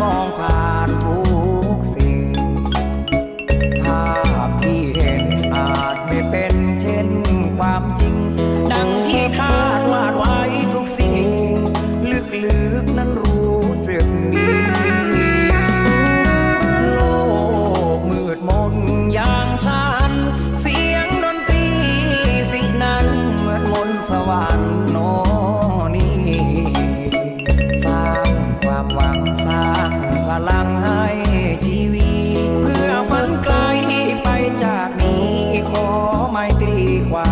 มองผ่านทุกสิ่ง ภาพที่เห็นอาจไม่เป็นเช่นความจริง ดังที่คาดวาดไว้ทุกสิ่ง ลึกๆนั้นรู้สึกมีโลกมืดมนอย่างฉัน เสียงดนตรีสินั้นเหมือนมนสวรรค์โน ความหวังสร้างพลังให้ชีวิต เพื่อฝันไกลไปจากนี้ขอไม่ตรีความ